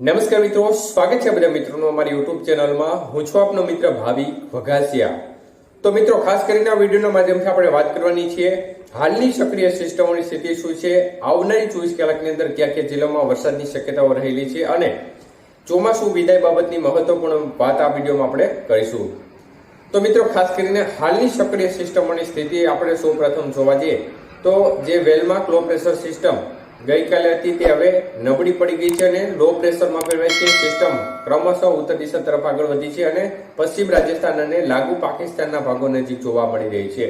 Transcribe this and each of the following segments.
નમસ્કાર મિત્રો, સ્વાગત છે બધા મિત્રોનું અમારી યુટ્યુબ ચેનલમાં. હું છું આપનો મિત્ર ભાવિ વઘાસિયા. તો મિત્રો, ખાસ કરીને આ વિડીયોના માધ્યમથી આપણે વાત કરવાની છીએ હાલની સક્રિય સિસ્ટમોની સ્થિતિ શું છે, આવનારી ચોવીસ કલાકની અંદર કયા કયા જિલ્લામાં વરસાદની શક્યતાઓ રહેલી છે અને ચોમાસું વિદાય બાબતની મહત્વપૂર્ણ વાત આ વિડીયોમાં આપણે કરીશું. તો મિત્રો, ખાસ કરીને હાલની સક્રિય સિસ્ટમોની સ્થિતિ આપણે સૌપ્રથમ જોવા જઈએ તો જે વેલમાં લો પ્રેશર સિસ્ટમ ગઈકાલે હતી તે હવે નબળી પડી ગઈ છે અને લો પ્રેશરમાં ફેરવાઈ સિસ્ટમ ક્રમશઃ ઉત્તર દિશા તરફ આગળ વધી છે અને પશ્ચિમ રાજસ્થાન અને લાગુ પાકિસ્તાનના ભાગો નજીક જોવા મળી રહી છે.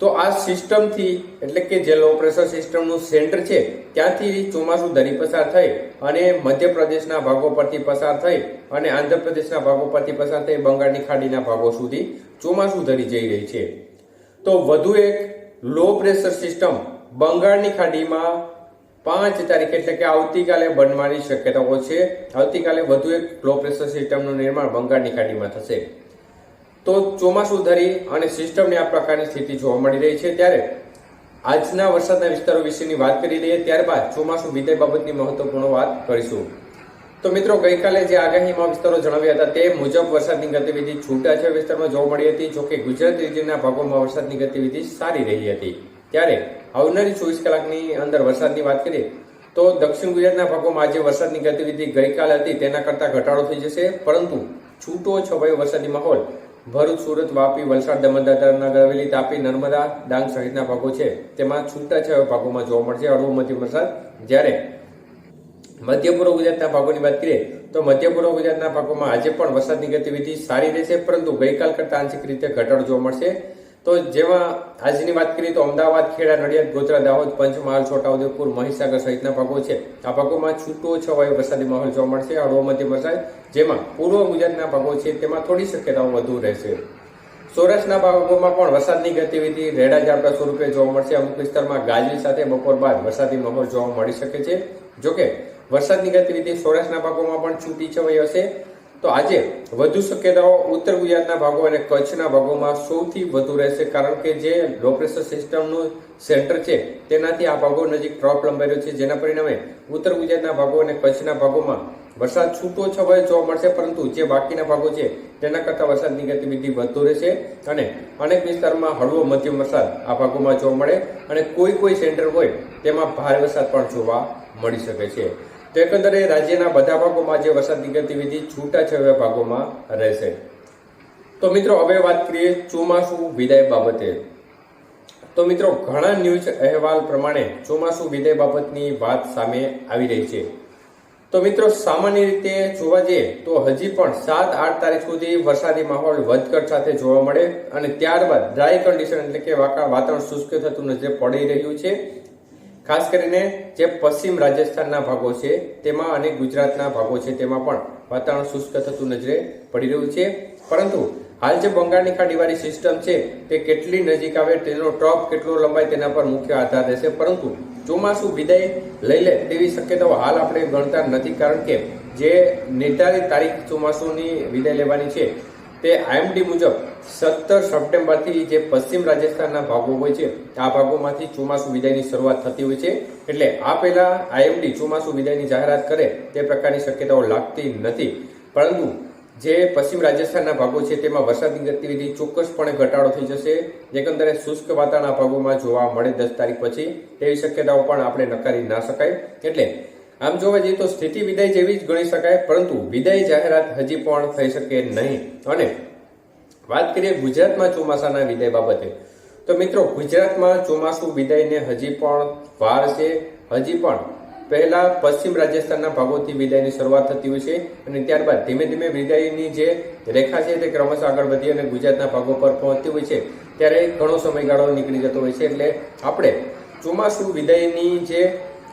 તો આ સિસ્ટમથી એટલે કે જે લો પ્રેશર સિસ્ટમનું સેન્ટર છે, ત્યાંથી ચોમાસું ધરી પસાર થઈ અને મધ્યપ્રદેશના ભાગો પરથી પસાર થઈ અને આંધ્રપ્રદેશના ભાગો પરથી પસાર થઈ બંગાળની ખાડીના ભાગો સુધી ચોમાસું ધરી જઈ રહી છે. તો વધુ એક લો પ્રેશર સિસ્ટમ બંગાળની ખાડીમાં પાંચ તારીખ એટલે કે આવતીકાલે બનવાની શક્યતાઓ છે. આવતીકાલે વધુ એક લો પ્રેશર સિસ્ટમનું નિર્માણ બંગાળની ખાડીમાં થશે. તો ચોમાસું ધરી અને સિસ્ટમની આ પ્રકારની સ્થિતિ જોવા મળી રહી છે. ત્યારે આજના વરસાદના વિસ્તારો વિશેની વાત કરી લઈએ ત્યારબાદ ચોમાસું વિદાય બાબતની મહત્વપૂર્ણ વાત કરીશું. તો મિત્રો, ગઈકાલે જે આગાહીમાં વિસ્તારો જણાવ્યા હતા, તે મુજબ વરસાદની ગતિવિધિ છૂટાછવાયા વિસ્તારમાં જોવા મળી હતી, જોકે ગુજરાત રીજનના ભાગોમાં વરસાદની ગતિવિધિ સારી રહી હતી. ત્યારે આવનારી ચોવીસ કલાકની અંદર વરસાદની વાત કરીએ, તો દક્ષિણ ગુજરાતના ભાગોમાં આજે વરસાદની ગતિવિધિ ગઈકાલે હતી, તેના કરતાં ઘટાડો થઈ જશે. પરંતુ છૂટો છવાયો વરસાદી માહોલ, ભરૂચ, સુરત, વાપી, વલસાડ, દમણ નગર હવેલી તાપી, નર્મદા, ડાંગ સહિતના ભાગો છે. તેમાં છૂટાછવાયા ભાગોમાં જોવા મળશે. હળવો મધ્યમ વરસાદ. જ્યારે મધ્ય પૂર્વ ગુજરાતના ભાગોની વાત કરીએ, તો મધ્ય પૂર્વ ગુજરાતના ભાગોમાં આજે પણ વરસાદની ગતિવિધિ સારી રહેશે. પરંતુ ગઈકાલ કરતાં આંશિક રીતે ઘટાડો જોવા મળશે. તો જેમાં આજની વાત કરીએ તો અમદાવાદ, ખેડા, નડિયાદ, ગોધરા, દાહોદ, પંચમહાલ, છોટાઉદેપુર, મહીસાગર સહિતના ભાગો છે. આ ભાગોમાં છૂટો છવાયો વરસાદી માહોલ જોવા મળશે. હળવો મધ્યમ વરસાદ, જેમાં પૂર્વ ગુજરાતના ભાગો છે તેમાં થોડી શક્યતાઓ વધુ રહેશે. સૌરાષ્ટ્રના ભાગોમાં પણ વરસાદની ગતિવિધિ રેડા ઝાપટા સ્વરૂપે જોવા મળશે. અમુક વિસ્તારમાં ગાજવી સાથે બપોર બાદ વરસાદી માહોલ જોવા મળી શકે છે. જોકે વરસાદની ગતિવિધિ સૌરાષ્ટ્રના ભાગોમાં પણ છૂટી છવાઈ હશે. તો આજે વધુ શક્યતાઓ ઉત્તર ગુજરાતના ભાગો અને કચ્છના ભાગોમાં સૌથી વધુ રહેશે, કારણ કે જે લો પ્રેશર સિસ્ટમનું સેન્ટર છે, તેનાથી આ ભાગો નજીક ટ્રોપ લંબાઈ છે, જેના પરિણામે ઉત્તર ગુજરાતના ભાગો અને કચ્છના ભાગોમાં વરસાદ છૂટો છવાયો જોવા મળશે, પરંતુ જે બાકીના ભાગો છે, તેના કરતાં વરસાદની ગતિવિધિ વધુ રહેશે અને અનેક વિસ્તારમાં હળવો મધ્યમ વરસાદ આ ભાગોમાં જોવા મળે અને કોઈ કોઈ સેન્ટર હોય, તેમાં ભારે વરસાદ પણ જોવા મળી શકે છે. તો એકંદરે રાજ્યના બધા ભાગોમાં જે વરસાદની ગતિવિધિ છૂટાછવાયા ભાગોમાં રહેશે. તો મિત્રો, હવે વાત કરીએ ચોમાસું વિદાય બાબતે. તો મિત્રો, ઘણા ન્યૂઝ અહેવાલ પ્રમાણે ચોમાસું વિદાય બાબતની વાત સામે આવી રહી છે. તો મિત્રો, સામાન્ય રીતે જોવા જઈએ તો હજી પણ સાત આઠ તારીખ સુધી વરસાદી માહોલ વધઘટ સાથે જોવા મળે અને ત્યારબાદ ડ્રાય કન્ડિશન એટલે કે વાતાવરણ શુષ્ક થતું નજરે પડી રહ્યું છે. ખાસ કરીને જે પશ્ચિમ રાજસ્થાનના ભાગો છે, તેમાં અને ગુજરાતના ભાગો છે, તેમાં પણ વાતાવરણ શુષ્ક થતું નજરે પડી રહ્યું છે. પરંતુ હાલ જે બંગાળની ખાડીવાળી સિસ્ટમ છે, તે કેટલી નજીક આવે, તેનો ટ્રોપ કેટલો લંબાય તેના પર મુખ્ય આધાર રહેશે. પરંતુ ચોમાસું વિદાય લઈ લે તેવી શક્યતાઓ હાલ આપણે ગણતા નથી, કારણ કે જે નિર્ધારિત તારીખ ચોમાસુની વિદાય લેવાની છે, તે આઈએમડી મુજબ સત્તર સપ્ટેમ્બરથી જે પશ્ચિમ રાજસ્થાનના ભાગો હોય છે, આ ભાગોમાંથી ચોમાસું વિદાયની શરૂઆત થતી હોય છે. એટલે આ પહેલા આઈએમડી ચોમાસું વિદાયની જાહેરાત કરે તે પ્રકારની શક્યતાઓ લાગતી નથી. પરંતુ જે પશ્ચિમ રાજસ્થાનના ભાગો છે, તેમાં વરસાદની ગતિવિધિ ચોક્કસપણે ઘટાડો થઈ જશે. એકંદરે શુષ્ક વાતાવરણના ભાગોમાં જોવા મળે દસ તારીખ પછી, તેવી શક્યતાઓ પણ આપણે નકારી ના શકાય. એટલે આમ જોવા જઈએ તો સ્થિતિ વિદાય જેવી જ ગણી શકાય, પરંતુ વિદાય જાહેરાત હજી પણ થઈ શકે નહીં. અને વાત કરીએ ગુજરાતમાં ચોમાસાના વિદાય બાબતે. તો મિત્રો, ગુજરાતમાં ચોમાસું વિદાયને હજી પણ વાર છે. હજી પણ પહેલા પશ્ચિમ રાજસ્થાનના ભાગોથી વિદાયની શરૂઆત થતી હોય છે અને ત્યારબાદ ધીમે ધીમે વિદાયની જે રેખા છે તે ક્રમશઃ આગળ વધી અને ગુજરાતના ભાગો પર પહોંચતી હોય છે. ત્યારે ઘણો સમયગાળો નીકળી જતો હોય છે. એટલે આપણે ચોમાસું વિદાયની જે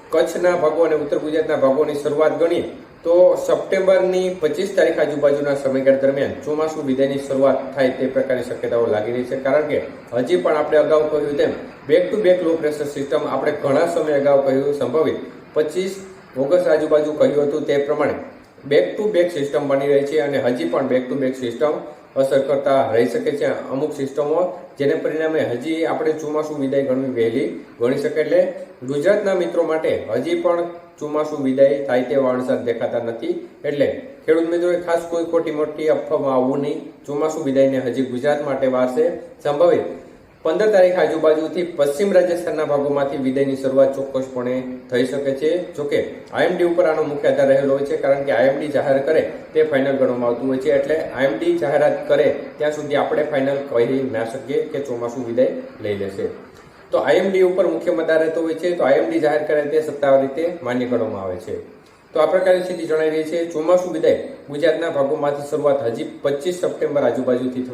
કચ્છના ભાગો અને ઉત્તર ગુજરાતના ભાગોની શરૂઆત ગણીએ. તો સપ્ટેમ્બરની પચીસ તારીખ આજુબાજુના સમયગાળા દરમિયાન ચોમાસું વિદાયની શરૂઆત થાય તે પ્રકારની શક્યતાઓ લાગી રહી છે. કારણ કે હજી પણ આપણે અગાઉ કહ્યું તેમ back to back low pressure system આપણે ઘણા સમય અગાઉ કહ્યું, સંભવિત પચીસ ઓગસ્ટ આજુબાજુ કહ્યું હતું તે પ્રમાણે બેક ટુ બેક સિસ્ટમ બની રહી છે અને હજી પણ બેક ટુ બેક સિસ્ટમ અસર કરતા રહી શકે છે અમુક સિસ્ટમો જેને પરિણામે હજી આપણે ચોમાસું વિદાય ગણવી વહેલી ગણી શકે એટલે ગુજરાતના મિત્રો માટે હજી પણ ચોમાસું વિદાય થાય તેવા અણસાર દેખાતા નથી. એટલે ખેડૂત મિત્રોએ ખાસ કોઈ ખોટી મોટી અફવામાં આવવું નહીં. ચોમાસું વિદાયને હજી ગુજરાત માટે વારસે સંભવિત પંદર તારીખ આજુબાજુથી પશ્ચિમ રાજસ્થાનના ભાગોમાંથી વિદાયની શરૂઆત ચોક્કસપણે થઈ શકે છે. જોકે, આઈએમડી ઉપર આનો મુખ્ય આધાર રહેલો હોય છે, કારણ કે આઈએમડી જાહેર કરે તે ફાઇનલ ગણવામાં આવતું હોય છે. એટલે આઈએમડી જાહેરાત કરે ત્યાં સુધી આપણે ફાઇનલ કહી ના શકીએ કે ચોમાસું વિદાય લઈ લેશે. તો આઈએમડી ઉપર મુખ્ય મતદાર રહેતો હોય છે, તો આઈએમડી જાહેર કરે તે સત્તાવાર રીતે માન્ય ગણવામાં આવે છે. તો આ પ્રકારની સ્થિતિ જણાવી રહી છે. ચોમાસું વિદાય ગુજરાતના ભાગોમાંથી શરૂઆત હજી પચીસ સપ્ટેમ્બર આજુબાજુથી